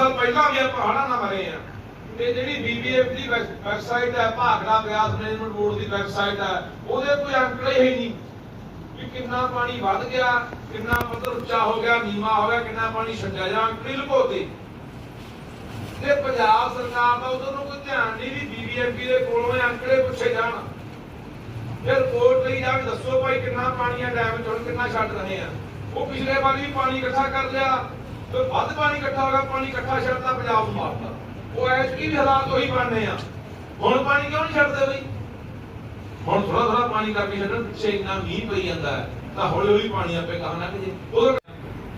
ਸਾਲ ਪਹਿਲਾਂ ਵੀ ਆਪਾਂ ਹੜ੍ਹਾਂ ਨਾਲ ਮਰੇ ਆ। ਤੇ ਜਿਹੜੀ ਬੀਬੀਐਫ ਦੀ ਵੈਬਸਾਈਟ ਹੈ, ਭਾਖੜਾ ਬਿਆਸ ਮੈਨੇਜਮੈਂਟ ਬੋਰਡ ਦੀ ਵੈਬਸਾਈਟ ਹੈ, ਉਹਦੇ ਕੋਈ ਅੰਕੜੇ ਹੀ ਨਹੀਂ ਵੀ ਕਿੰਨਾ ਪਾਣੀ ਵੱਧ ਗਿਆ, ਕਿੰਨਾ ਪੱਧਰ ਉੱਚਾ ਹੋ ਗਿਆ, ਨੀਵਾ ਹੋ ਗਿਆ, ਕਿੰਨਾ ਪਾਣੀ ਛੱਡਿਆ ਜਾਂ ਅੰਕੜੇ ਲੁਕੋਤੇ। ਤੇ ਪੰਜਾਬ ਸਰਕਾਰ ਦਾ ਉਦੋਂ ਨੂੰ ਕੋਈ ਧਿਆਨ ਨਹੀਂ ਵੀ ਬੀਬੀਐਮਪੀ ਦੇ ਕੋਲੋਂ ਇਹ ਅੰਕੜੇ ਪੁੱਛੇ ਜਾਣ। ਫਿਰ ਰਿਪੋਰਟ ਲਈ ਜਾ ਵੀ ਦੱਸੋ ਭਾਈ ਕਿੰਨਾ ਪਾਣੀ ਆ, ਡੈਮ ਚ ਕਿੰਨਾ ਛੱਡ ਰਹੇ ਆ। ਉਹ ਪਿਛਲੇ ਵਾਰ ਵੀ ਪਾਣੀ ਇਕੱਠਾ ਕਰ ਲਿਆ। ਤੇ ਵੱਧ ਪਾਣੀ ਇਕੱਠਾ ਹੋ ਗਿਆ, ਪਾਣੀ ਇਕੱਠਾ ਛੱਡਦਾ ਪੰਜਾਬ ਨੂੰ ਮਾਰਦਾ ਉਹ ਐਤਕੀ ਵੀ ਹਾਲਾਤ ਉਹੀ ਬਣਨੇ ਆ। ਹੁਣ ਪਾਣੀ ਕਿਉਂ ਨਹੀਂ ਛੱਡਦੇ ਬਈ? ਹੁਣ ਥੋੜਾ ਥੋੜਾ ਪਾਣੀ ਕਰਕੇ ਛੱਡਣ ਪਿੱਛੇ ਇੰਨਾ ਮੀਂਹ ਪਈ ਜਾਂਦਾ ਹੈ, ਤਾਂ ਹੌਲੀ ਹੌਲੀ ਪਾਣੀ ਆਪੇ ਕਹਾਂ ਲੰਘ ਉਦੋਂ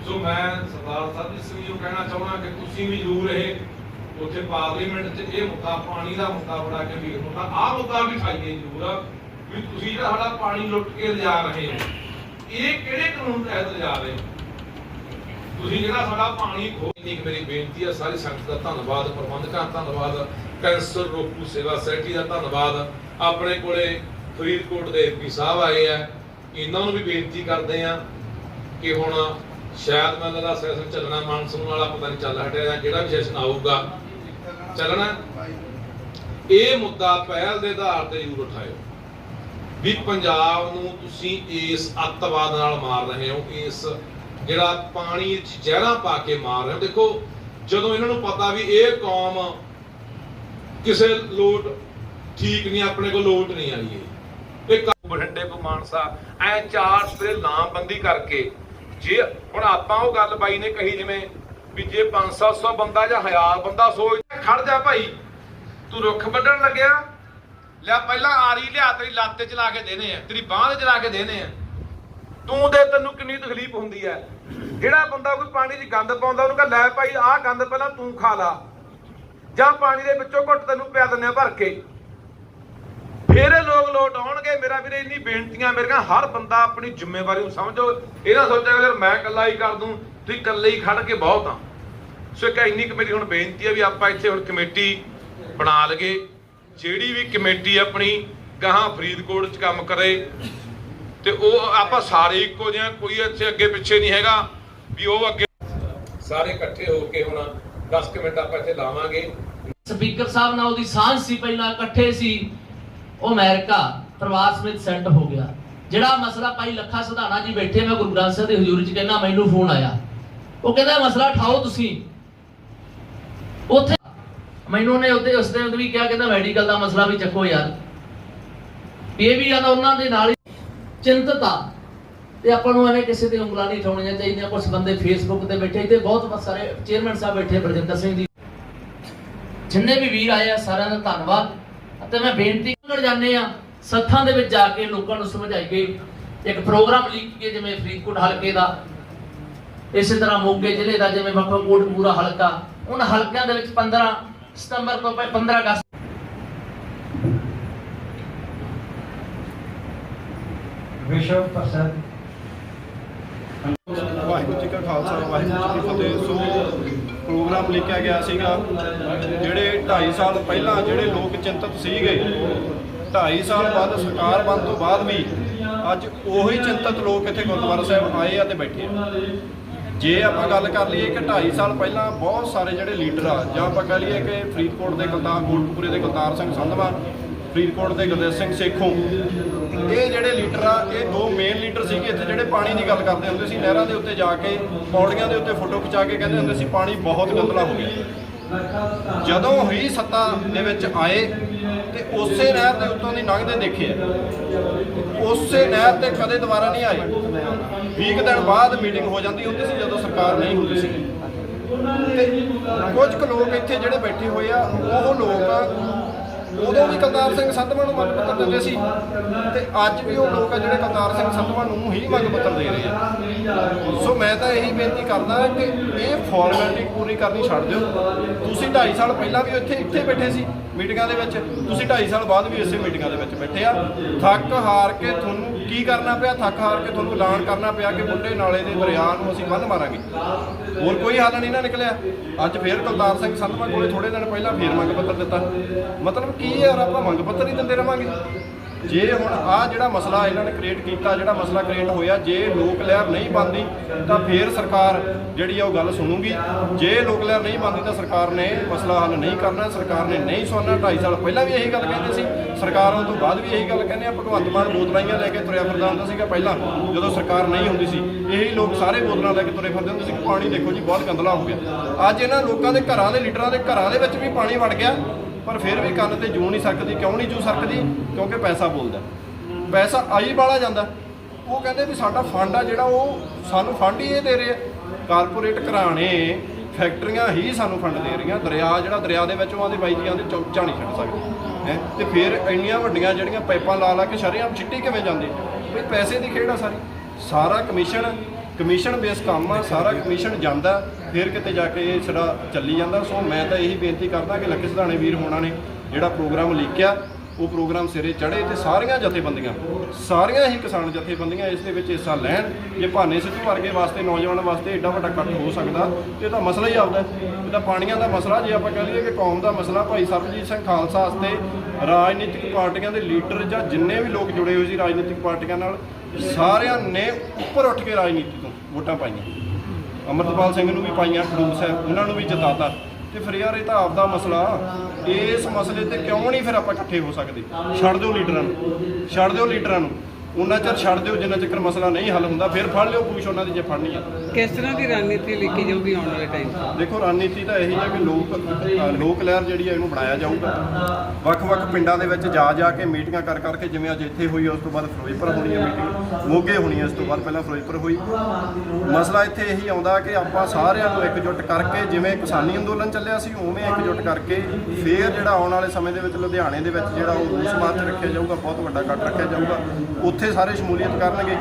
ਸੋ ਮੈਂ ਸਰਦਾਰ ਸਾਹਿਬ ਸਿੰਘ ਨੂੰ ਕਹਿਣਾ ਚਾਹੁੰਦਾ ਕਿ ਤੁਸੀਂ ਵੀ ਜ਼ਰੂਰ ਇਹ ਉੱਥੇ ਪਾਰਲੀਮੈਂਟ 'ਚ ਇਹ ਮੁੱਦਾ, ਪਾਣੀ ਦਾ ਮੁੱਦਾ ਬਣਾ ਕੇ ਵੀ ਮੁੱਦਾ ਆਹ ਮੁੱਦਾ ਵੀ ਖਾਈਏ ਜ਼ਰੂਰ ਵੀ ਤੁਸੀਂ ਜਿਹੜਾ ਸਾਡਾ ਪਾਣੀ ਲੁੱਟ ਕੇ ਲਿਜਾ ਰਹੇ ਹੋ, ਇਹ ਕਿਹੜੇ ਕਾਨੂੰਨ ਤਹਿਤ ਲਿਜਾ ਰਹੇ ਹੋ? ਤੁਸੀਂ ਜਿਹੜਾ ਸਾਡਾ ਪਾਣੀ ਖੋ ਇੰਨੀ ਮੇਰੀ ਬੇਨਤੀ ਹੈ ਸਾਰੀ ਸੰਗਤ ਦਾ ਧੰਨਵਾਦ, ਪ੍ਰਬੰਧਕਾਂ ਦਾ ਧੰਨਵਾਦ, ਕੈਂਸਰ ਰੋਕੂ ਸੇਵਾ ਸੋਸਾਇਟੀ ਦਾ ਧੰਨਵਾਦ। ਆਪਣੇ ਕੋਲੇ ਫਰੀਦਕੋਟ ਦੇ ਐਮਪੀ ਸਾਹਿਬ ਆਏ ਆ। ਇਹਨਾਂ ਨੂੰ ਵੀ ਬੇਨਤੀ ਕਰਦੇ ਆ ਕਿ ਹੁਣ ਸ਼ਾਇਦ ਮੈਨੂੰ ਲੱਗਦਾ ਸੈਸ਼ਨ ਚੱਲਣਾ ਮਾਨਸੂਨ ਵਾਲਾ, ਪਤਾ ਨਹੀਂ ਚੱਲ ਹਟਿਆ ਜਾਂ ਜਿਹੜਾ ਵੀ ਸੈਸ਼ਨ ਆਊਗਾ। ਚੱਲਣਾ? ਇਹ ਮੁੱਦਾ ਪਹਿਲ ਦੇ ਆਧਾਰ ਤੇ ਜ਼ਰੂਰ ਉਠਾਇਓ। ਵੀ ਪੰਜਾਬ ਨੂੰ ਤੁਸੀਂ ਇਸ ਅੱਤਵਾਦ ਨਾਲ ਮਾਰ ਰਹੇ ਹੋ, ਇਸ ਜਿਹੜਾ ਪਾਣੀ 'ਚ ਜ਼ਹਿਰਾਂ ਪਾ ਕੇ ਮਾਰ ਰਹੇ ਦੇਖੋ, ਜਦੋਂ ਇਹਨਾਂ ਨੂੰ ਪਤਾ ਵੀ ਇਹ ਕੌਮ ਕਿਸੇ ਲੋਟ ਠੀਕ ਨਹੀਂ, ਆਪਣੇ ਕੋਲ ਲੋਟ ਨਹੀਂ ਆਈ ਇਹ। ਇਹ ਬਠਿੰਡੇ ਕੋ ਮਾਨਸਾ, ਐ ਚਾਰ ਸਪਰੇ ਲਾਮਬੰਦੀ ਕਰਕੇ ਜੇ ਹੁਣ ਆਪਾਂ ਉਹ ਗੱਲ ਬਾਈ ਨੇ ਕਹੀ ਜਿਵੇਂ ਵੀ ਜੇ 500 ਬੰਦਾ ਜਾਂ 1000 ਬੰਦਾ ਸੋਚ ਖੜ ਜਾ ਭਾਈ, ਤੂੰ ਰੁੱਖ ਵੱਢਣ ਲੱਗਿਆ। ਲਿਆ, ਪਹਿਲਾਂ ਆਰੀ ਲਿਆ ਤੇਰੀ ਲੱਤ ਤੇ ਚਲਾ ਕੇ ਦੇਣੇ ਆ, ਤੇਰੀ ਬਾਹ ਤੇ ਚਲਾ ਕੇ ਦੇਣੇ ਆ। ਤੂੰ ਦੇ ਤੈਨੂੰ ਕਿੰਨੀ ਤਕਲੀਫ ਹੁੰਦੀ ਹੈ ਜਿਹੜਾ ਬੰਦਾ ਕੋਈ ਪਾਣੀ 'ਚ ਗੰਦ ਪਾਉਂਦਾ, ਉਹਨੂੰ ਕਹ, ਲੈ ਭਾਈ, ਆਹ ਗੰਦ ਪਹਿਲਾਂ ਤੂੰ ਖਾ ਲਾ। ਜਾਂ ਪਾਣੀ ਦੇ ਵਿੱਚੋਂ ਘੁੱਟ ਤੈਨੂੰ ਪਿਆ ਦਿੰਦੇ ਆ ਭਰ ਕੇ। ਫਿਰ ਇਹ ਲੋਕ ਲੋਟ ਆਉਣਗੇ। ਮੇਰਾ ਵੀਰੇ, ਇੰਨੀ ਬੇਨਤੀਆਂ ਮੇਰੀਆਂ ਹਰ ਬੰਦਾ ਆਪਣੀ ਜ਼ਿੰਮੇਵਾਰੀ ਨੂੰ ਸਮਝੋ। ਇਹ ਨਾ ਸੋਚਿਆ ਕਿ ਯਾਰ ਮੈਂ ਇਕੱਲਾ ਹੀ ਕਰ ਦੂੰ, ਤੁਸੀਂ ਇਕੱਲੇ ਹੀ ਖੜ ਕੇ ਬਹੁਤ ਆ। ਸੋ ਇੱਕ ਇੰਨੀ ਕੁ ਮੇਰੀ ਹੁਣ ਬੇਨਤੀ ਹੈ ਵੀ ਆਪਾਂ ਇੱਥੇ ਹੁਣ ਕਮੇਟੀ ਬਣਾ ਲਗੇ ਜਿਹੜੀ ਵੀ ਕਮੇਟੀ ਆਪਣੀ ਗਾਹਾਂ ਫਰੀਦਕੋਟ 'ਚ ਕੰਮ ਕਰੇ ਤੇ ਉਹ ਆਪਾਂ ਸਾਰੇ ਇੱਕੋ ਜਿਹਾ ਕੋਈ ਇੱਥੇ ਅੱਗੇ ਪਿੱਛੇ ਨਹੀਂ ਹੈਗਾ ਵੀ ਉਹ ਅੱਗੇ ਸਾਰੇ ਇਕੱਠੇ ਹੋ ਕੇ ਹੁਣ 10 ਕੁ ਮਿੰਟ ਆਪਾਂ ਇੱਥੇ ਲਾਵਾਂਗੇ। ਸਪੀਕਰ ਸਾਹਿਬ ਨਾਲ ਉਹਦੀ ਸਾਂਝ ਸੀ ਪਹਿਲਾਂ ਇਕੱਠੇ ਸੀ। ਉਹ ਅਮਰੀਕਾ ਪ੍ਰਵਾਸ ਸਮਿਤ ਸੈਂਟ ਹੋ ਗਿਆ। ਜਿਹੜਾ ਮਸਲਾ ਭਾਈ ਲੱਖਾ ਸੁਧਾਣਾ ਜੀ ਬੈਠੇ ਮੈਂ ਗੁਰੂ ਗ੍ਰੰਥ ਸਾਹਿਬ ਦੀ ਹਜ਼ੂਰੀ 'ਚ ਕਹਿੰਦਾ ਮੈਨੂੰ ਫੋਨ ਆਇਆ। ਉਹ ਕਹਿੰਦਾ ਮਸਲਾ ਠਾਓ ਤੁਸੀਂ। ਉੱਥੇ ਮੈਨੂੰ ਨੇ ਉੱਤੇ ਉਸ ਦੇ ਵੀ ਕਿਹਾ ਕਹਿੰਦਾ ਮੈਡੀਕਲ ਦਾ ਮਸਲਾ ਵੀ ਚੱਕੋ ਯਾਰ। ਇਹ ਵੀ ਆਦਾ ਉਹਨਾਂ ਦੇ ਨਾਲ ਚਿੰਤਤ। ਆ ਤੇ ਆਪਾਂ ਨੂੰ ਐਵੇਂ ਕਿਸੇ ਤੇ ਉਂਗਲਾਂ ਨਹੀਂ ਉਠਾਉਣੀਆਂ ਚਾਹੀਦੀਆਂ। ਕੁਝ ਬੰਦੇ ਫੇਸਬੁੱਕ ਤੇ ਬੈਠੇ ਤੇ ਬਹੁਤ ਸਾਰੇ ਚੇਅਰਮੈਨ ਸਾਹਿਬ ਬੈਠੇ ਬਰਜਿੰਦਰ ਸਿੰਘ ਜੀ। ਜਿੰਨੇ ਵੀ ਵੀਰ ਆਏ ਆ, ਸਾਰਿਆਂ ਦਾ ਧੰਨਵਾਦ। ਅਤੇ ਮੈਂ ਬੇਨਤੀ ਕਰ ਜਾਂਦੇ ਆ, ਸੱਥਾਂ ਦੇ ਵਿੱਚ ਜਾ ਕੇ ਲੋਕਾਂ ਨੂੰ ਸਮਝਾਈਏ ਇੱਕ ਪ੍ਰੋਗਰਾਮ ਲਿਖੀਏ ਜਿਵੇਂ ਫਰੀਦਕੋਟ ਹਲਕੇ ਦਾ। ਇਸੇ ਤਰ੍ਹਾਂ ਮੋਗੇ ਜ਼ਿਲ੍ਹੇ ਦਾ, ਜਿਵੇਂ ਮੱਖੋਕੋਟ ਪੂਰਾ ਹਲਕਾ। ਉਹਨਾਂ ਹਲਕਿਆਂ ਦੇ ਵਿੱਚ 15 ਸਤੰਬਰ ਤੋਂ ਪਹਿ- 15 ਅਗਸਤ ਵਿਸ਼ਵ ਪ੍ਰਸਿੱਧ ਵਾਹਿਗੁਰੂ ਜੀ ਕਾ ਖਾਲਸਾ, ਵਾਹਿਗੁਰੂ ਜੀ ਕੀ ਫਤਿਹ। ਸੋ, ਪ੍ਰੋਗਰਾਮ ਲਿਖਿਆ ਗਿਆ ਸੀਗਾ, ਜਿਹੜੇ 2.5 ਸਾਲ ਪਹਿਲਾਂ ਜਿਹੜੇ ਲੋਕ ਚਿੰਤਤ ਸੀਗੇ 2.5 ਸਾਲ ਬਾਅਦ, ਸਰਕਾਰ ਬਣ ਤੋਂ ਬਾਅਦ ਵੀ ਅੱਜ ਉਹੀ ਚਿੰਤਤ ਲੋਕ ਇੱਥੇ ਗੁਰਦੁਆਰਾ ਸਾਹਿਬ ਆਏ ਆ ਤੇ ਬੈਠੇ ਆ। ਜੇ ਆਪਾਂ ਗੱਲ ਕਰ ਲਈਏ ਕਿ 2.5 ਸਾਲ ਪਹਿਲਾਂ ਬਹੁਤ ਸਾਰੇ ਜਿਹੜੇ ਲੀਡਰ ਆ, ਜਾਂ ਆਪਾਂ ਕਹ ਲਈਏ ਕਿ ਫਰੀਦਕੋਟ ਦੇ ਗੁਲਤਾਰ ਕੋਟਕਪੂਰੇ ਦੇ ਗੁਲਤਾਰ ਸਿੰਘ ਸੰਧਵਾ ਫਰੀਦਕੋਟ ਦੇ ਗੁਰਦੇਵ ਸਿੰਘ ਸੇਖੋਂ। ਇਹ ਜਿਹੜੇ ਲੀਡਰ ਆ, ਇਹ ਦੋ ਮੇਨ ਲੀਡਰ ਸੀਗੇ। ਇੱਥੇ ਜਿਹੜੇ ਪਾਣੀ ਦੀ ਗੱਲ ਕਰਦੇ ਹੁੰਦੇ ਸੀ, ਨਹਿਰਾਂ ਦੇ ਉੱਤੇ ਜਾ ਕੇ, ਪੌੜੀਆਂ ਦੇ ਉੱਤੇ ਫੋਟੋ ਖਿਚਾ ਕੇ ਕਹਿੰਦੇ ਹੁੰਦੇ ਸੀ, ਪਾਣੀ ਬਹੁਤ ਗੰਦਲਾ ਹੋ ਗਿਆ। ਜਦੋਂ ਹੀ ਸੱਤਾ ਦੇ ਵਿੱਚ ਆਏ, ਤੇ ਉਸੇ ਨਹਿਰ ਦੇ ਉੱਤੋਂ ਦੀ ਲੰਘਦੇ ਦੇਖੇ। ਉਸੇ ਨਹਿਰ ਤੇ ਕਦੇ ਦੁਬਾਰਾ ਨਹੀਂ ਆਏ। 20 ਦਿਨ ਬਾਅਦ ਮੀਟਿੰਗ ਹੋ ਜਾਂਦੀ ਹੁੰਦੀ ਸੀ, ਜਦੋਂ ਸਰਕਾਰ ਨਹੀਂ ਹੁੰਦੀ ਸੀ। ਤੇ ਕੁਝ ਕੁ ਲੋਕ ਇੱਥੇ ਜਿਹੜੇ ਬੈਠੇ ਹੋਏ ਆ, ਉਹ ਲੋਕ ਉਦੋਂ ਵੀ ਕਰਤਾਰ ਸਿੰਘ ਸੰਧਵਾਂ ਨੂੰ ਮੰਗ ਪੱਤਰ ਦਿੰਦੇ ਸੀ। ਤੇ ਅੱਜ ਵੀ ਉਹ ਲੋਕ ਆ ਜਿਹੜੇ ਕਰਤਾਰ ਸਿੰਘ ਸੰਧਵਾਂ ਨੂੰ ਹੀ ਮੰਗ ਪੱਤਰ ਦੇ ਰਹੇ ਆ। ਸੋ ਮੈਂ ਤਾਂ ਇਹੀ ਬੇਨਤੀ ਕਰਦਾ ਕਿ ਇਹ ਫਾਰਮੈਲਿਟੀ ਪੂਰੀ ਕਰਨੀ ਛੱਡ ਦਿਓ। ਤੁਸੀਂ 2.5 ਸਾਲ ਪਹਿਲਾਂ ਵੀ ਇੱਥੇ ਇੱਥੇ ਬੈਠੇ ਸੀ। ਮੀਟਿੰਗਾਂ ਦੇ ਵਿੱਚ। ਤੁਸੀਂ 2.5 ਸਾਲ ਬਾਅਦ ਵੀ ਇਸੇ ਮੀਟਿੰਗਾਂ ਦੇ ਵਿੱਚ ਬੈਠੇ ਆ। ਥੱਕ ਹਾਰ ਕੇ ਤੁਹਾਨੂੰ ਕੀ ਕਰਨਾ ਪਿਆ? ਥੱਕ ਹਾਰ ਕੇ ਤੁਹਾਨੂੰ ਐਲਾਨ ਕਰਨਾ ਪਿਆ ਕਿ ਬੁੱਢੇ ਨਾਲੇ ਦੇ ਦਰਿਆ ਨੂੰ ਅਸੀਂ ਬੰਨ ਮਾਰਾਂਗੇ। ਹੋਰ ਕੋਈ ਹੱਲ ਨਹੀਂ ਨਾ ਨਿਕਲਿਆ। ਅੱਜ ਫੇਰ ਕੁਲਤਾਰ ਸਿੰਘ ਸੰਧਵਾਂ ਕੋਲੇ ਥੋੜੇ ਦਿਨ ਪਹਿਲਾਂ ਫੇਰ ਮੰਗ ਪੱਤਰ ਦਿੱਤਾ। ਮਤਲਬ ਕੀ ਯਾਰ, ਆਪਾਂ ਮੰਗ ਪੱਤਰ ਹੀ ਦਿੰਦੇ ਰਵਾਂਗੇ। ਜੇ ਹੁਣ ਆ ਜਿਹੜਾ ਮਸਲਾ ਇਹਨਾਂ ਨੇ ਕ੍ਰੀਏਟ ਕੀਤਾ, ਜਿਹੜਾ ਮਸਲਾ ਕ੍ਰੀਏਟ ਹੋਇਆ, ਜੇ ਲੋਕ ਲਹਿਰ ਨਹੀਂ ਬਣਦੀ, ਤਾਂ ਫੇਰ ਸਰਕਾਰ ਜਿਹੜੀ ਆ ਉਹ ਗੱਲ ਸੁਣੂਗੀ। ਜੇ ਲੋਕ ਲਹਿਰ ਨਹੀਂ ਬਣਦੀ, ਤਾਂ ਸਰਕਾਰ ਨੇ ਮਸਲਾ ਹੱਲ ਨਹੀਂ ਕਰਨਾ, ਸਰਕਾਰ ਨੇ ਨਹੀਂ ਸੁਣਨਾ। 2.5 ਸਾਲ ਪਹਿਲਾਂ ਵੀ ਇਹੀ ਗੱਲ ਕਹਿੰਦੇ ਸੀ। ਸਰਕਾਰਾਂ ਤੋਂ ਬਾਅਦ ਵੀ ਇਹੀ ਗੱਲ ਕਹਿੰਦੇ ਆ। ਭਗਵੰਤ ਮਾਨ ਬੋਤਲਾਂਆਂ ਲੈ ਕੇ ਤੁਰਿਆ ਫਿਰਦਾ ਹੁੰਦਾ ਸੀਗਾ ਪਹਿਲਾਂ, ਜਦੋਂ ਸਰਕਾਰ ਨਹੀਂ ਹੁੰਦੀ ਸੀ। ਇਹੀ ਲੋਕ ਸਾਰੇ ਬੋਤਲਾਂ ਲੈ ਕੇ ਤੁਰੇ ਫਿਰਦੇ ਹੁੰਦੇ ਸੀ। ਕਿ ਪਾਣੀ ਦੇਖੋ ਜੀ, ਬਹੁਤ ਗੰਦਲਾ ਹੋ ਗਿਆ। ਅੱਜ ਇਹਨਾਂ ਲੋਕਾਂ ਦੇ ਘਰਾਂ ਦੇ ਲੀਡਰਾਂ ਦੇ ਘਰਾਂ ਦੇ ਵਿੱਚ ਵੀ ਪਾਣੀ ਵੜ ਗਿਆ। ਪਰ ਫਿਰ ਵੀ ਕੰਨ ਤੇ ਜੂ ਨਹੀਂ ਸਕਦੀ ਕਿਉਂ ਨਹੀਂ ਜੂ ਸਕਦੀ ਕਿਉਂਕਿ ਪੈਸਾ ਬੋਲਦਾ। ਪੈਸਾ ਆਈ ਵਾਲਾ ਜਾਂਦਾ। ਉਹ ਕਹਿੰਦੇ ਵੀ ਸਾਡਾ ਫੰਡ ਆ ਜਿਹੜਾ ਉਹ ਸਾਨੂੰ ਫੰਡ ਹੀ ਇਹ ਦੇ ਰਿਹਾ ਕਾਰਪੋਰੇਟ ਘਰਾਣੇ ਫੈਕਟਰੀਆਂ ਹੀ ਸਾਨੂੰ ਫੰਡ ਦੇ ਰਹੀਆਂ। ਦਰਿਆ ਜਿਹੜਾ ਦਰਿਆ ਦੇ ਵਿੱਚ ਉਹਨਾਂ ਦੇ ਬਾਈ ਜੀਆਂ ਦੇ ਚੌਚਾ ਨਹੀਂ ਛੱਡ ਸਕਦੇ। ਹੈ? ਤੇ ਫਿਰ ਇੰਨੀਆਂ ਵੱਡੀਆਂ ਜਿਹੜੀਆਂ ਪਾਈਪਾਂ ਲਾ ਲਾ ਕੇ ਸ਼ਰੇਆਮ ਚਿੱਟੀ ਕਿਵੇਂ ਜਾਂਦੀ? ਵੀ ਪੈਸੇ ਦੀ ਖੇਡ ਆ ਸਾਰੀ। ਸਾਰਾ ਕਮਿਸ਼ਨ ਕਮਿਸ਼ਨ ਬੇਸ ਕੰਮ ਆ, ਸਾਰਾ ਕਮਿਸ਼ਨ ਜਾਂਦਾ, ਫਿਰ ਕਿਤੇ ਜਾ ਕੇ ਇਹ ਸਾਡਾ ਚੱਲੀ ਜਾਂਦਾ। ਸੋ ਮੈਂ ਤਾਂ ਇਹੀ ਬੇਨਤੀ ਕਰਦਾ ਕਿ ਲੱਕੀ ਸਿਧਾਣੇ ਵੀਰ ਹੋਣਾ ਨੇ ਜਿਹੜਾ ਪ੍ਰੋਗਰਾਮ ਲਿਖਿਆ ਉਹ ਪ੍ਰੋਗਰਾਮ ਸਿਰੇ ਚੜੇ ਤੇ ਸਾਰੀਆਂ ਜਥੇਬੰਦੀਆਂ, ਸਾਰੀਆਂ ਹੀ ਕਿਸਾਨ ਜਥੇਬੰਦੀਆਂ ਇਸ ਦੇ ਵਿੱਚ ਹਿੱਸਾ ਲੈਣ, ਜੇ ਭਾਨੇ ਸਿੱਧੂ ਵਰਗੇ ਵਾਸਤੇ, ਨੌਜਵਾਨ ਵਾਸਤੇ ਐਡਾ ਵੱਡਾ ਇਕੱਠ ਹੋ ਸਕਦਾ ਤੇ ਇਹ ਤਾਂ ਮਸਲਾ ਹੀ ਆਪਦਾ ਇਹ ਤਾਂ ਪਾਣੀਆਂ ਦਾ ਮਸਲਾ, ਜੇ ਆਪਾਂ ਕਹ ਲਈਏ ਕਿ ਕੌਮ ਦਾ ਮਸਲਾ, ਭਾਈ ਸਰਬਜੀਤ ਸਿੰਘ ਖਾਲਸਾ ਵਾਸਤੇ ਰਾਜਨੀਤਿਕ ਪਾਰਟੀਆਂ ਦੇ ਲੀਡਰ ਜਾਂ ਜਿੰਨੇ ਵੀ ਲੋਕ ਜੁੜੇ ਹੋਏ ਸੀ ਰਾਜਨੀਤਿਕ ਪਾਰਟੀਆਂ ਨਾਲ, ਸਾਰਿਆਂ ਨੇ ਉੱਪਰ ਉੱਠ ਕੇ ਰਾਜਨੀਤੀ ਤੋਂ ਵੋਟਾਂ ਪਾਈਆਂ। ਅਮਰਤਪਾਲ ਸਿੰਘ ਨੂੰ ਵੀ ਪਾਈਆਂ ਖਡੂਰ ਸਾਹਿਬ ਉਹਨਾਂ ਨੂੰ ਵੀ ਜਿਤਾਤਾ। ਤੇ ਫਿਰ ਯਾਰ ਇਹ ਤਾਂ ਆਪਦਾ ਮਸਲਾ। ਇਸ ਮਸਲੇ ਤੇ ਕਿਉਂ ਨਹੀਂ ਫਿਰ ਆਪਾਂ ਇਕੱਠੇ ਹੋ ਸਕਦੇ? ਛੱਡ ਦਿਓ ਲੀਡਰਾਂ ਨੂੰ। ਛੱਡ ਦਿਓ ਲੀਡਰਾਂ ਨੂੰ। ਉਹਨਾਂ ਚਿਰ ਛੱਡ ਦਿਓ ਜਿੰਨਾ ਚਿਰ ਮਸਲਾ ਨਹੀਂ ਹੱਲ ਹੁੰਦਾ ਫਿਰ ਫੜ ਲਿਓ ਪੂਛ ਉਹਨਾਂ ਦੀ ਜੇ ਫੜਨੀ ਆ। ਕਿਸ ਤਰ੍ਹਾਂ ਦੀ ਰਣਨੀਤੀ ਲਿਖੀ ਜਾਊਗੀ ਆਉਣ ਵਾਲੇ ਟਾਈਮ ਦੇਖੋ ਰਣਨੀਤੀ ਤਾਂ ਇਹੀ ਹੈ ਕਿ ਲੋਕ ਲੋਕ ਲਹਿਰ ਜਿਹੜੀ ਹੈ ਇਹਨੂੰ ਬਣਾਇਆ ਜਾਊਗਾ। ਵੱਖ-ਵੱਖ ਪਿੰਡਾਂ ਦੇ ਵਿੱਚ ਜਾ ਜਾ ਕੇ ਮੀਟਿੰਗਾਂ ਕਰ ਕਰਕੇ ਜਿਵੇਂ ਅੱਜ ਇੱਥੇ ਹੋਈ ਉਸ ਤੋਂ ਬਾਅਦ ਫਿਰੋਜ਼ਪੁਰ ਹੋਣੀ ਹੈ ਮੀਟਿੰਗ। ਮੋਗੇ ਹੋਣੀ ਹੈ ਉਸ ਤੋਂ ਬਾਅਦ ਪਹਿਲਾਂ ਫਿਰੋਜ਼ਪੁਰ ਹੋਈ। ਮਸਲਾ ਇੱਥੇ ਇਹੀ ਆਉਂਦਾ ਕਿ ਆਪਾਂ ਸਾਰਿਆਂ ਨੂੰ ਇਕਜੁੱਟ ਕਰਕੇ ਜਿਵੇਂ ਕਿਸਾਨੀ ਅੰਦੋਲਨ ਚੱਲਿਆ ਸੀ ਉਵੇਂ ਇਕਜੁੱਟ ਕਰਕੇ ਫੇਰ ਜਿਹੜਾ ਆਉਣ ਵਾਲੇ ਸਮੇਂ ਦੇ ਵਿੱਚ ਲੁਧਿਆਣੇ ਦੇ ਵਿੱਚ ਜਿਹੜਾ ਉਹ ਰੂਸ ਮਾਰਚ ਰੱਖਿਆ ਜਾਊਗਾ ਬਹੁਤ ਵੱਡਾ ਇਕੱਠ ਰੱਖਿਆ ਜਾਊਗਾ। ਉੱਥੇ ਸਾਰੇ ਸ਼ਮੂਲੀਅਤ ਕਰਨਗੇ।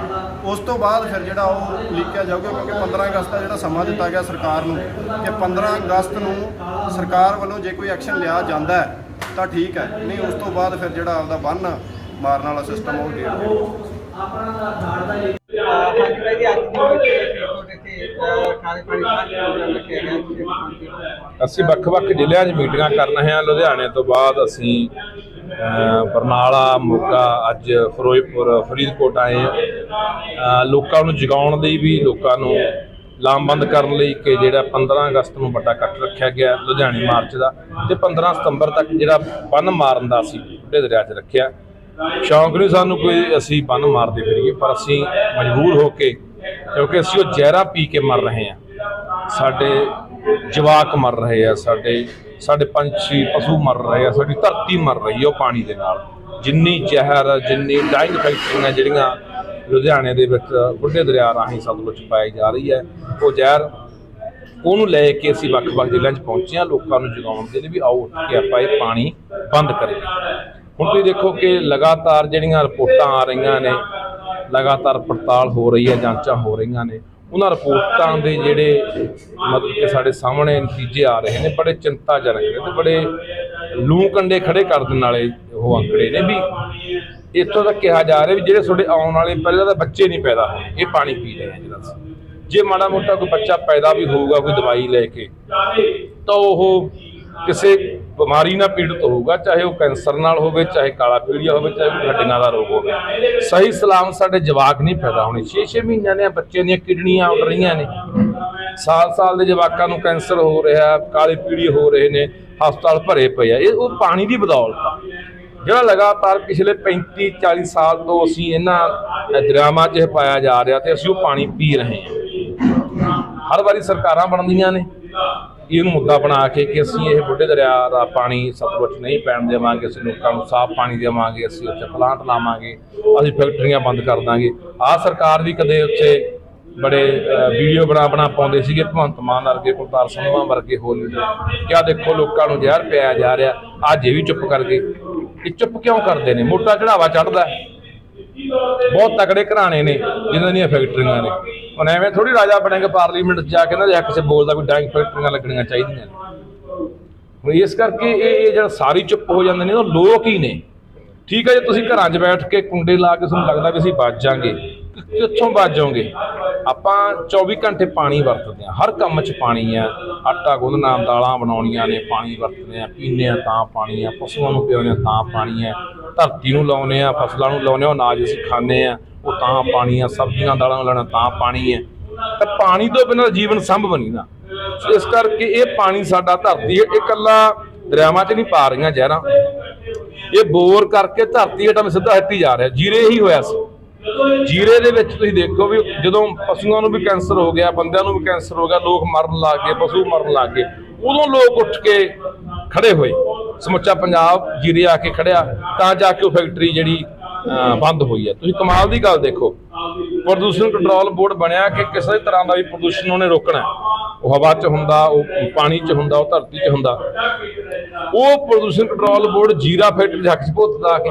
ਉਸ ਤੋਂ ਬਾਅਦ ਫਿਰ ਜਿਹੜਾ ਉਹ ਲਿਖਿਆ ਜਾਊਗਾ, ਕਿਉਂਕਿ 15 ਅਗਸਤ ਦਾ ਜਿਹੜਾ ਸਮਾਂ ਦਿੱਤਾ ਗਿਆ ਸਰਕਾਰ ਨੂੰ, ਕਿ 15 ਅਗਸਤ ਨੂੰ ਸਰਕਾਰ ਵੱਲੋਂ ਜੇ ਕੋਈ ਐਕਸ਼ਨ ਲਿਆ ਜਾਂਦਾ ਹੈ, ਤਾਂ ਠੀਕ ਹੈ। ਨਹੀਂ, ਉਸ ਤੋਂ ਬਾਅਦ ਫਿਰ ਜਿਹੜਾ ਆਪਦਾ ਬੰਨ ਮਾਰਨ ਵਾਲਾ ਸਿਸਟਮ ਉਹ ਡੇਢ ਹਾਂਜੀ ਭਾਈ ਜੀ ਦਾ ਪ੍ਰੋਗਰਾਮ ਗਿਆ ਅਸੀਂ ਵੱਖ-ਵੱਖ ਜ਼ਿਲ੍ਹਿਆਂ 'ਚ ਮੀਟਿੰਗਾਂ ਕਰ ਰਹੇ ਹਾਂ। ਲੁਧਿਆਣੇ ਤੋਂ ਬਾਅਦ ਅਸੀਂ ਬਰਨਾਲਾ, ਮੋਗਾ, ਅੱਜ ਫਿਰੋਜ਼ਪੁਰ, ਫਰੀਦਕੋਟ ਆਏ ਹਾਂ। ਲੋਕਾਂ ਨੂੰ ਜਗਾਉਣ ਲਈ ਵੀ, ਲੋਕਾਂ ਨੂੰ ਲਾਮਬੰਦ ਕਰਨ ਲਈ ਕਿ ਜਿਹੜਾ 15 ਅਗਸਤ ਨੂੰ ਵੱਡਾ ਇਕੱਠ ਰੱਖਿਆ ਗਿਆ ਲੁਧਿਆਣੇ ਮਾਰਚ ਦਾ, ਤੇ 15 ਸਤੰਬਰ ਤੱਕ ਜਿਹੜਾ ਬੰਨ ਮਾਰਨ ਦਾ ਅਸੀਂ ਬੁੱਢੇ ਦਰਿਆ 'ਚ ਰੱਖਿਆ। ਸ਼ੌਂਕ ਨਹੀਂ ਸਾਨੂੰ ਕੋਈ ਅਸੀਂ ਬੰਨ ਮਾਰਦੇ ਫਿਰੀਏ, ਪਰ ਅਸੀਂ ਮਜਬੂਰ ਹੋ ਕੇ, ਕਿਉਂਕਿ ਅਸੀਂ ਉਹ ਜ਼ਹਿਰਾ ਪੀ ਕੇ ਮਰ ਰਹੇ ਹਾਂ। ਸਾਡੇ ਜਵਾਕ ਮਰ ਰਹੇ ਆ, ਸਾਡੇ ਸਾਡੇ ਪੰਛੀ, ਪਸ਼ੂ ਮਰ ਰਹੇ ਆ, ਸਾਡੀ ਧਰਤੀ ਮਰ ਰਹੀ ਆ ਉਹ ਪਾਣੀ ਦੇ ਨਾਲ। ਜਿੰਨੀ ਜ਼ਹਿਰ, ਜਿੰਨੀ ਡਾਈਂਗ ਫੈਕਟਰੀਆਂ ਜਿਹੜੀਆਂ ਲੁਧਿਆਣੇ ਦੇ ਵਿੱਚ, ਬੁੱਢੇ ਦਰਿਆ ਰਾਹੀਂ ਸਤਲੁਜ 'ਚ ਪਾਈ ਜਾ ਰਹੀ ਹੈ, ਉਹ ਜ਼ਹਿਰ ਉਹਨੂੰ ਲੈ ਕੇ ਅਸੀਂ ਵੱਖ-ਵੱਖ ਜ਼ਿਲ੍ਹਿਆਂ 'ਚ ਪਹੁੰਚੇ ਹਾਂ, ਲੋਕਾਂ ਨੂੰ ਜਗਾਉਣ ਦੇ ਲਈ ਵੀ ਆਓ, ਉੱਠ ਕੇ ਆਪਾਂ ਇਹ ਪਾਣੀ ਬੰਦ ਕਰੀਏ। ਹੁਣ ਤੁਸੀਂ ਦੇਖੋ ਕਿ ਲਗਾਤਾਰ ਜਿਹੜੀਆਂ ਰਿਪੋਰਟਾਂ ਆ ਰਹੀਆਂ ਨੇ, ਲਗਾਤਾਰ ਪੜਤਾਲ ਹੋ ਰਹੀ ਹੈ, ਜਾਂਚਾਂ ਹੋ ਰਹੀਆਂ ਨੇ ਉਹਨਾਂ ਰਿਪੋਰਟਾਂ ਦੇ ਜਿਹੜੇ ਮਤਲਬ ਕਿ ਸਾਡੇ ਸਾਹਮਣੇ ਨਤੀਜੇ ਆ ਰਹੇ ਨੇ, ਬੜੇ ਚਿੰਤਾਜਨਕ ਨੇ ਤੇ ਬੜੇ ਲੂੰ ਕੰਡੇ ਖੜੇ ਕਰ ਦੇਣ ਵਾਲੇ ਉਹ ਅੰਕੜੇ ਨੇ ਵੀ ਇੱਥੋਂ ਤੱਕ ਕਿਹਾ ਜਾ ਰਿਹਾ ਵੀ ਜਿਹੜੇ ਤੁਹਾਡੇ ਆਉਣ ਵਾਲੇ ਪਹਿਲਾਂ ਤਾਂ ਬੱਚੇ ਨਹੀਂ ਪੈਦਾ ਹੋਏ, ਇਹ ਪਾਣੀ ਪੀ ਰਹੇ ਆ ਜਿਹੜਾ ਜੇ ਮਾੜਾ ਮੋਟਾ ਕੋਈ ਬੱਚਾ ਪੈਦਾ ਵੀ ਹੋਊਗਾ, ਕੋਈ ਦਵਾਈ ਲੈ ਕੇ, ਤਾਂ ਉਹ ਕਿਸੇ ਬਿਮਾਰੀ ਨਾਲ ਪੀੜਤ ਹੋਊਗਾ, ਚਾਹੇ ਉਹ ਕੈਂਸਰ ਨਾਲ ਹੋਵੇ, ਚਾਹੇ ਕਾਲਾ ਪੀਲੀਆ ਹੋਵੇ, ਚਾਹੇ ਕੋਈ ਹੱਡੀਆਂ ਦਾ ਰੋਗ ਹੋਵੇ। ਸਹੀ ਸਲਾਮ ਸਾਡੇ ਜਵਾਕ ਨਹੀਂ ਪੈਦਾ ਹੋਣੇ। 6-6 ਮਹੀਨਿਆਂ ਦੇ ਬੱਚਿਆਂ ਦੀਆਂ ਕਿਡਨੀਆਂ ਉੱਡ ਰਹੀਆਂ ਨੇ। ਸਾਲ-ਸਾਲ ਦੇ ਜਵਾਕਾਂ ਨੂੰ ਕੈਂਸਰ ਹੋ ਰਿਹਾ, ਕਾਲੇ ਪੀਲੀ ਹੋ ਰਹੇ ਨੇ, ਹਸਪਤਾਲ ਭਰੇ ਪਏ ਆ। ਇਹ ਉਹ ਪਾਣੀ ਦੀ ਬਦੌਲਤ ਆ। ਜਿਹੜਾ ਲਗਾਤਾਰ ਪਿਛਲੇ 35 40 ਸਾਲ ਤੋਂ ਅਸੀਂ ਇਹਨਾਂ ਦਰਿਆਵਾਂ 'ਚ ਪਾਇਆ ਜਾ ਰਿਹਾ ਤੇ ਅਸੀਂ ਉਹ ਪਾਣੀ ਪੀ ਰਹੇ ਹਾਂ। ਹਰ ਵਾਰੀ ਸਰਕਾਰਾਂ ਬਣਦੀਆਂ ਨੇ। ਇਹਨੂੰ ਮੁੱਦਾ ਬਣਾ ਕੇ ਕਿ ਅਸੀਂ ਇਹ ਬੁੱਢੇ ਦਰਿਆ ਦਾ ਪਾਣੀ ਸਤਲੁਜ ਨਹੀਂ ਪੈਣ ਦੇਵਾਂਗੇ, ਅਸੀਂ ਲੋਕਾਂ ਨੂੰ ਸਾਫ਼ ਪਾਣੀ ਦੇਵਾਂਗੇ, ਅਸੀਂ ਉੱਥੇ ਪਲਾਂਟ ਲਾਵਾਂਗੇ, ਅਸੀਂ ਫੈਕਟਰੀਆਂ ਬੰਦ ਕਰ ਦਾਂਗੇ। ਆਹ ਸਰਕਾਰ ਵੀ ਕਦੇ ਉੱਥੇ ਬੜੇ ਵੀਡੀਓ ਬਣਾ ਬਣਾ ਪਾਉਂਦੇ ਸੀਗੇ, ਭਗਵੰਤ ਮਾਨ ਵਰਗੇ, ਕੁਲਤਾਰ ਸੰਧਵਾ ਵਰਗੇ ਹੋਰ ਲੀਡਰ ਕਿਆ ਦੇਖੋ ਲੋਕਾਂ ਨੂੰ ਜ਼ਹਿਰ ਪਿਆ ਜਾ ਰਿਹਾ, ਅੱਜ ਇਹ ਵੀ ਚੁੱਪ ਕਰ ਗਏ। ਇਹ ਚੁੱਪ ਕਿਉਂ ਕਰਦੇ ਨੇ? ਮੋਟਾ ਚੜਾਵਾ ਚੜਦਾ ਬਹੁਤ ਤਕੜੇ ਘਰਾਣੇ ਨੇ ਜਿਨ੍ਹਾਂ ਦੀਆਂ ਫੈਕਟਰੀਆਂ ਨੇ। ਹੁਣ ਐਵੇਂ ਥੋੜੀ ਰਾਜਾ ਬਣੇਗਾ ਪਾਰਲੀਮੈਂਟ 'ਚ ਜਾ ਕੇ ਨਾ, ਜਾਂ ਕਿਸੇ ਬੋਲਦਾ ਕੋਈ ਡਾਇੰਗ ਫੈਕਟਰੀਆਂ ਲੱਗਣੀਆਂ ਚਾਹੀਦੀਆਂ ਨੇ। ਹੁਣ ਇਸ ਕਰਕੇ ਇਹ ਇਹ ਜਿਹੜਾ ਸਾਰੀ ਚੁੱਪ ਹੋ ਜਾਂਦੇ ਨੇ, ਉਹ ਲੋਕ ਹੀ ਨੇ। ਠੀਕ ਹੈ ਜੇ, ਤੁਸੀਂ ਘਰਾਂ 'ਚ ਬੈਠ ਕੇ ਕੁੰਡੇ ਲਾ ਕੇ ਤੁਹਾਨੂੰ ਲੱਗਦਾ ਵੀ ਅਸੀਂ ਬਚ ਜਾਾਂਗੇ। ਕਿੱਥੋਂ ਬਚ ਜਾਓਗੇ? ਆਪਾਂ 24 ਘੰਟੇ ਪਾਣੀ ਵਰਤਦੇ ਆ ਹਰ ਕੰਮ 'ਚ ਪਾਣੀ ਆ ਆਟਾ ਗੁੰਨਣਾ, ਦਾਲਾਂ ਬਣਾਉਣੀਆਂ ਨੇ, ਪਾਣੀ ਵਰਤਦੇ ਆ ਪੀਂਦੇ ਆ ਤਾਂ ਪਾਣੀ ਆ ਪਸ਼ੂਆਂ ਨੂੰ ਪਿਆਉਂਦੇ ਆ ਤਾਂ ਪਾਣੀ ਆ ਧਰਤੀ ਨੂੰ ਲਾਉਨੇ ਆ ਫਸਲਾਂ ਨੂੰ ਲਾਉਨੇ ਆ ਅਨਾਜ ਅਸੀਂ ਖਾਂਦੇ ਆ ਉਹ ਤਾਂ ਪਾਣੀ ਆ, ਸਬਜ਼ੀਆਂ, ਦਾਲਾਂ ਲੈਣਾ ਤਾਂ ਪਾਣੀ ਹੈ ਤਾਂ ਪਾਣੀ ਤੋਂ ਬਿਨਾਂ ਜੀਵਨ ਸੰਭਵ ਨਹੀਂ ਨਾ। ਸੋ ਇਸ ਕਰਕੇ ਇਹ ਪਾਣੀ ਸਾਡਾ ਧਰਤੀ ਇਹ ਇਕੱਲਾ ਦਰਿਆਵਾਂ 'ਚ ਨਹੀਂ ਪਾ ਰਹੀਆਂ ਜ਼ਹਿਰਾਂ। ਇਹ ਬੋਰ ਕਰਕੇ ਧਰਤੀ ਹੇਠਾਂ ਸਿੱਧਾ ਹੱਟੀ ਜਾ ਰਿਹਾ। ਜੀਰੇ ਹੀ ਹੋਇਆ ਸੀ। ਜੀਰੇ ਦੇ ਵਿੱਚ ਤੁਸੀਂ ਦੇਖੋ ਵੀ ਜਦੋਂ ਪਸ਼ੂਆਂ ਨੂੰ ਵੀ ਕੈਂਸਰ ਹੋ ਗਿਆ, ਬੰਦਿਆਂ ਨੂੰ ਵੀ ਕੈਂਸਰ ਹੋ ਗਿਆ, ਲੋਕ ਮਰਨ ਲੱਗ ਗਏ, ਪਸ਼ੂ ਮਰਨ ਲੱਗ ਗਏ। ਉਦੋਂ ਲੋਕ ਉੱਠ ਕੇ ਖੜੇ ਹੋਏ। ਸਮੁੱਚਾ ਪੰਜਾਬ ਜੀਰੇ ਆ ਕੇ ਖੜਿਆ, ਤਾਂ ਜਾ ਕੇ ਉਹ ਫੈਕਟਰੀ ਜਿਹੜੀ ਬੰਦ ਹੋਈ ਹੈ। ਤੁਸੀਂ ਕਮਾਲ ਦੀ ਗੱਲ ਦੇਖੋ। ਪ੍ਰਦੂਸ਼ਣ ਕੰਟਰੋਲ ਬੋਰਡ ਬਣਿਆ ਕਿ ਕਿਸੇ ਤਰ੍ਹਾਂ ਦਾ ਵੀ ਪ੍ਰਦੂਸ਼ਣ ਉਹਨੇ ਰੋਕਣਾ ਉਹ ਹਵਾ 'ਚ ਹੁੰਦਾ, ਉਹ ਪਾਣੀ 'ਚ ਹੁੰਦਾ, ਉਹ ਧਰਤੀ 'ਚ ਹੁੰਦਾ। ਉਹ ਪ੍ਰਦੂਸ਼ਣ ਕੰਟਰੋਲ ਬੋਰਡ ਜੀਰਾ ਫੈਕਟਰੀ ਹੱਕ 'ਚ ਭੁੱਤਦਾ ਦਾ ਕੇ।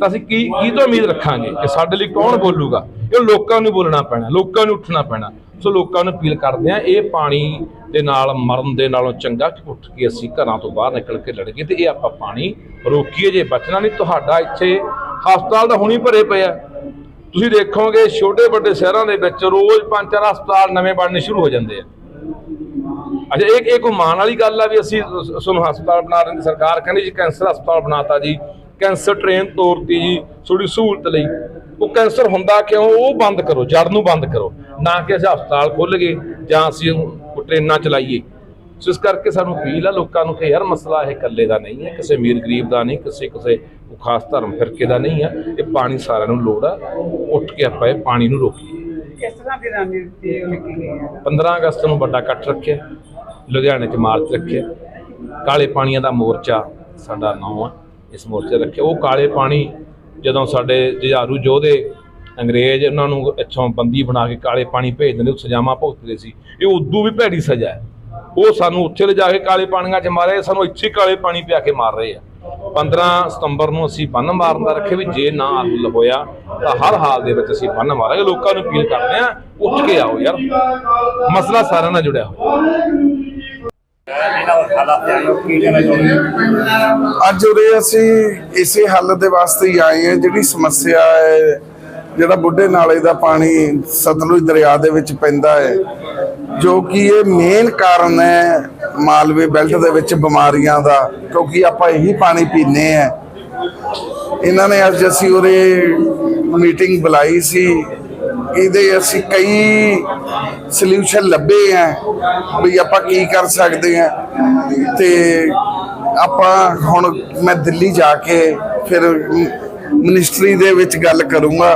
ਤਾਂ ਅਸੀਂ ਕੀ ਕੀ ਤੋਂ ਉਮੀਦ ਰੱਖਾਂਗੇ ਕਿ ਸਾਡੇ ਲਈ ਕੌਣ ਬੋਲੂਗਾ? ਇਹ ਲੋਕਾਂ ਨੂੰ ਬੋਲਣਾ ਪੈਣਾ, ਲੋਕਾਂ ਨੂੰ ਉੱਠਣਾ ਪੈਣਾ। ਸੋ ਲੋਕਾਂ ਨੂੰ ਅਪੀਲ ਕਰਦੇ ਆ ਇਹ ਪਾਣੀ ਦੇ ਨਾਲ ਮਰਨ ਦੇ ਨਾਲੋਂ ਚੰਗਾ ਕਿ ਉੱਠ ਕੇ ਅਸੀਂ ਘਰਾਂ ਤੋਂ ਬਾਹਰ ਨਿਕਲ ਕੇ ਲੜੀਏ ਤੇ ਇਹ ਆਪਾਂ ਪਾਣੀ ਰੋਕੀਏ ਜੇ ਬਚਣਾ ਨਹੀਂ, ਤੁਹਾਡਾ ਇੱਥੇ ਹਸਪਤਾਲ ਤਾਂ ਹੁਣੀ ਭਰੇ ਪਏ ਆ। ਤੁਸੀਂ ਦੇਖੋਗੇ ਛੋਟੇ ਵੱਡੇ ਸ਼ਹਿਰਾਂ ਦੇ ਵਿੱਚ ਰੋਜ਼ ਪੰਜ ਚਾਰ ਹਸਪਤਾਲ ਨਵੇਂ ਬਣਨੇ ਸ਼ੁਰੂ ਹੋ ਜਾਂਦੇ ਆ। ਅੱਛਾ, ਇਹ ਇਹ ਕੋਈ ਮਾਣ ਵਾਲੀ ਗੱਲ ਆ ਵੀ ਅਸੀਂ ਤੁਹਾਨੂੰ ਹਸਪਤਾਲ ਬਣਾ ਰਹੇ ਹਾਂ ਸਰਕਾਰ ਕਹਿੰਦੀ ਜੀ ਕੈਂਸਰ ਹਸਪਤਾਲ ਬਣਾਤਾ ਜੀ। ਕੈਂਸਰ ਟ੍ਰੇਨ ਤੋਰਤੀ ਜੀ ਥੋੜੀ ਸਹੂਲਤ ਲਈ। ਉਹ ਕੈਂਸਰ ਹੁੰਦਾ ਕਿਉਂ? ਉਹ ਬੰਦ ਕਰੋ ਜੜ ਨੂੰ ਬੰਦ ਕਰੋ। ਨਾ ਕਿ ਅਸੀਂ ਹਸਪਤਾਲ ਖੁੱਲ ਗਏ ਜਾਂ ਅਸੀਂ ਉਹ ਟ੍ਰੇਨਾਂ ਚਲਾਈਏ। ਸੋ ਇਸ ਕਰਕੇ ਸਾਨੂੰ ਅਪੀਲ ਆ ਲੋਕਾਂ ਨੂੰ ਕਿ ਯਾਰ ਮਸਲਾ ਇਹ ਇਕੱਲੇ ਦਾ ਨਹੀਂ ਹੈ ਕਿਸੇ ਅਮੀਰ ਗਰੀਬ ਦਾ ਨਹੀਂ ਕਿਸੇ ਕਿਸੇ ਖਾਸ ਧਰਮ ਫਿਰਕੇ ਦਾ ਨਹੀਂ ਹੈ। ਇਹ ਪਾਣੀ ਸਾਰਿਆਂ ਨੂੰ ਲੋੜ ਆ ਉੱਠ ਕੇ ਆਪਾਂ ਇਹ ਪਾਣੀ ਨੂੰ ਰੋਕੀਏ। ਕਿਸ ਤਰ੍ਹਾਂ ਦੀ ਰਣਨੀਤੀ ਲਿਖੀ ਗਈ ਹੈ? 15 ਅਗਸਤ ਨੂੰ ਵੱਡਾ ਇਕੱਠ ਰੱਖਿਆ ਲੁਧਿਆਣੇ 'ਚ ਮਾਰਚ ਰੱਖਿਆ। ਕਾਲੇ ਪਾਣੀਆਂ ਦਾ ਮੋਰਚਾ ਸਾਡਾ ਨਾਂ ਆ। ਇਸ ਮੋਰਚੇ ਰੱਖਿਆ ਉਹ ਕਾਲੇ ਪਾਣੀ ਜਦੋਂ ਸਾਡੇ ਜੁਝਾਰੂ ਯੋਧੇ ਅੰਗਰੇਜ਼ ਉਹਨਾਂ ਨੂੰ ਇੱਥੋਂ ਬੰਦੀ ਬਣਾ ਕੇ ਕਾਲੇ ਪਾਣੀ ਭੇਜ ਦਿੰਦੇ, ਉਹ ਸਜ਼ਾਵਾਂ ਭੁਗਤਦੇ ਸੀ। ਇਹ ਉਦੋਂ ਵੀ ਭੈੜੀ ਸਜ਼ਾ ਹੈ। ਉਹ ਸਾਨੂੰ ਉੱਥੇ ਲਿਜਾ ਕੇ ਕਾਲੇ ਪਾਣੀਆਂ 'ਚ ਮਾਰੇ, ਸਾਨੂੰ ਇੱਥੇ ਕਾਲੇ ਪਾਣੀ ਪਿਆ ਕੇ ਮਾਰ ਰਹੇ ਆ। 15 ਸਤੰਬਰ ਨੂੰ ਅਸੀਂ ਬੰਨ ਮਾਰਨ ਦਾ ਰੱਖੇ ਵੀ ਜੇ ਨਾ ਹੱਲ ਹੋਇਆ, ਤਾਂ ਹਰ ਹਾਲ ਦੇ ਵਿੱਚ ਅਸੀਂ ਬੰਨ ਮਾਰਾਂਗੇ। ਲੋਕਾਂ ਨੂੰ ਅਪੀਲ ਕਰਦੇ ਆ ਉੱਠ ਕੇ ਆਓ ਯਾਰ। ਮਸਲਾ ਸਾਰਿਆਂ ਨਾਲ ਜੁੜਿਆ ਹੋਇਆ। ਅੱਜ ਉਰੇ ਅਸੀਂ ਇਸੇ ਹੱਲ ਦੇ ਵਾਸਤੇ ਹੀ ਆਏ ਹਾਂ। ਜਿਹੜੀ ਸਮੱਸਿਆ ਹੈ, ਜਿਹੜਾ ਬੁੱਢੇ ਨਾਲੇ ਦਾ ਪਾਣੀ ਸਤਲੁਜ ਦਰਿਆ ਦੇ ਵਿੱਚ ਪੈਂਦਾ ਹੈ, ਜੋ ਕਿ ਇਹ ਮੇਨ ਕਾਰਨ ਹੈ ਮਾਲਵੇ ਬੈਲਟ ਦੇ ਵਿੱਚ ਬਿਮਾਰੀਆਂ ਦਾ, ਕਿਉਂਕਿ ਆਪਾਂ ਇਹੀ ਪਾਣੀ ਪੀਂਦੇ ਆ ਇਹਨਾਂ ਨੇ ਅੱਜ ਅਸੀਂ ਉਰੇ ਮੀਟਿੰਗ ਬੁਲਾਈ ਸੀ। ਇਹਦੇ ਅਸੀਂ ਕਈ ਸੋਲੂਸ਼ਨ ਲੱਭੇ ਆ ਵੀ ਆਪਾਂ ਕੀ ਕਰ ਸਕਦੇ ਆ। ਤੇ ਆਪਾਂ ਹੁਣ ਮੈਂ ਦਿੱਲੀ ਜਾ ਕੇ ਫਿਰ ਮਿਨਿਸਟਰੀ ਦੇ ਵਿੱਚ ਗੱਲ ਕਰੂੰਗਾ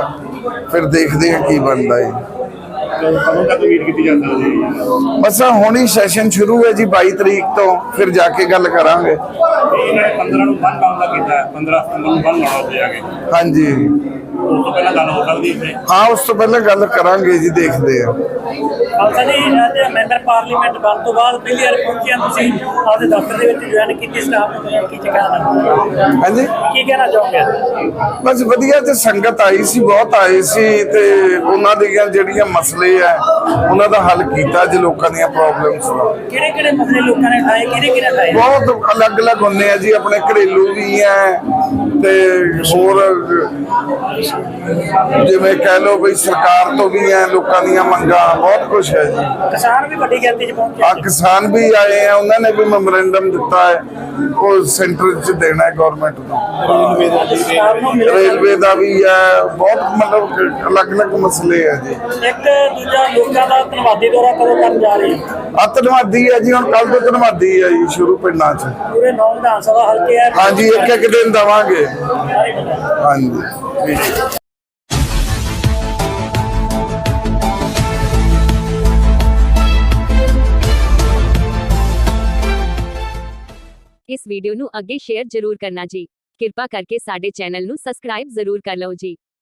ਫਿਰ ਦੇਖਦੇ ਆ ਕੀ ਬਣਦਾ ਹੈ ਬਸ ਹੁਣ ਹੀ ਸੈਸ਼ਨ ਸ਼ੁਰੂ ਹੈ ਜੀ 22 ਤਰੀਕ ਤੋਂ ਫਿਰ ਜਾ ਕੇ ਗੱਲ ਕਰਾਂਗੇ। ਇਹਨਾਂ ਨੇ 15 ਨੂੰ ਬੰਦ ਲਾਉਣ ਦਾ ਕੀਤਾ ਹੈ 15 ਸਤੰਬਰ ਨੂੰ ਬੰਦ ਲਾਉਣਾ ਉੱਤੇ ਆ ਕੇ। ਹਾਂਜੀ। ਉਸ ਤੋਂ ਪਹਿਲਾਂ ਗੱਲ ਹੋ ਸਕਦੀ ਹੈ ਹਾਂ ਉਸ ਤੋਂ ਪਹਿਲਾਂ ਗੱਲ ਕਰਾਂਗੇ ਜੀ ਦੇਖਦੇ ਆ ਖਾਲਸਾ ਜੀ ਅੱਜ ਮੈਂਬਰ ਪਾਰਲੀਮੈਂਟ ਬਣ ਤੋਂ ਬਾਅਦ ਪਹਿਲੀ ਵਾਰ ਪਹੁੰਚਿਆ ਤੁਸੀਂ। ਆਪਦੇ ਦਫ਼ਤਰ ਦੇ ਵਿੱਚ ਜੁਆਇਨ ਕੀਤੀ ਸਟਾਫ ਨੂੰ ਕੀ ਕਹਿਣਾ ਹਾਂਜੀ? ਕੀ ਕਹਿਣਾ ਚਾਹੋਗੇ? ਬਸ ਵਧੀਆ ਤੇ ਸੰਗਤ ਆਈ ਸੀ ਬਹੁਤ ਆਏ ਸੀ ਤੇ ਉਹਨਾਂ ਦੀਆਂ ਜਿਹੜੀਆਂ ਮਸਲੇ ਆ ਉਹਨਾਂ ਦਾ ਹੱਲ ਕੀਤਾ ਜੀ ਲੋਕਾਂ ਦੀਆਂ ਪ੍ਰੋਬਲਮਸ ਦਾ। ਕਿਹੜੇ ਕਿਹੜੇ ਮਸਲੇ ਲੋਕਾਂ ਨੇ ਠਾਏ ਕਿਹੜੇ ਕਿਹੜੇ ਠਾਏ ਬਹੁਤ ਅਲੱਗ-ਅਲੱਗ ਹੁੰਦੇ ਆ ਜੀ ਆਪਣੇ ਘਰੇਲੂ ਵੀ ਆ ਤੇ ਹੋਰ ਜਿਵੇਂ ਕਹਿ ਲਓ ਵੀ ਸਰਕਾਰ ਤੋਂ ਵੀ ਆ ਲੋਕਾਂ ਦੀਆਂ ਮੰਗਾਂ ਬਹੁਤ ਕੁਝ ਹੈ ਜੀ। ਕਿਸਾਨ ਵੀ ਵੱਡੀ ਗਿਣਤੀ 'ਚ ਪਹੁੰਚੇ ਆ ਕਿਸਾਨ ਵੀ ਆਏ ਆ ਉਹਨਾਂ ਨੇ ਵੀ ਮੈਮੋਰੈਂਡਮ ਦਿੱਤਾ ਹੈ ਉਹ ਸੈਂਟਰ 'ਚ ਦੇਣਾ ਹੈ ਗਵਰਨਮੈਂਟ ਨੂੰ ਰੇਲਵੇ ਦਾ ਵੀ ਹੈ। ਬਹੁਤ ਮਤਲਬ ਅਲੱਗ-ਅਲੱਗ ਮਸਲੇ ਆ ਜੀ। ਇੱਕ ਦੂਜਾ ਲੋਕਾਂ ਦਾ ਧੰਨਵਾਦੀ ਦੌਰਾ ਕਦੋਂ ਕਰਨ ਜਾ ਰਹੇ ਹੋ? ਆ ਧੰਨਵਾਦੀ ਹੈ ਜੀ ਹੁਣ ਕੱਲ ਤੋਂ ਧੰਨਵਾਦੀ ਹੈ ਜੀ ਸ਼ੁਰੂ ਪਿੰਡਾਂ 'ਚ। ਪੂਰੇ ਨੌ ਵਿਧਾਨ ਸਭਾ ਹਲਕੇ ਆ। ਹਾਂਜੀ ਇੱਕ ਇੱਕ ਦਿਨ ਦਵਾਂਗੇ। ਸਾਰੇ ਪਿੰਡਾਂ। ਹਾਂਜੀ ਠੀਕ ਹੈ ਇਸ ਵੀਡੀਓ ਨੂੰ ਅੱਗੇ ਸ਼ੇਅਰ ਜ਼ਰੂਰ ਕਰਨਾ ਜੀ। ਕਿਰਪਾ ਕਰਕੇ ਸਾਡੇ ਚੈਨਲ ਨੂੰ ਸਬਸਕ੍ਰਾਈਬ ਜ਼ਰੂਰ ਕਰ ਲਓ ਜੀ।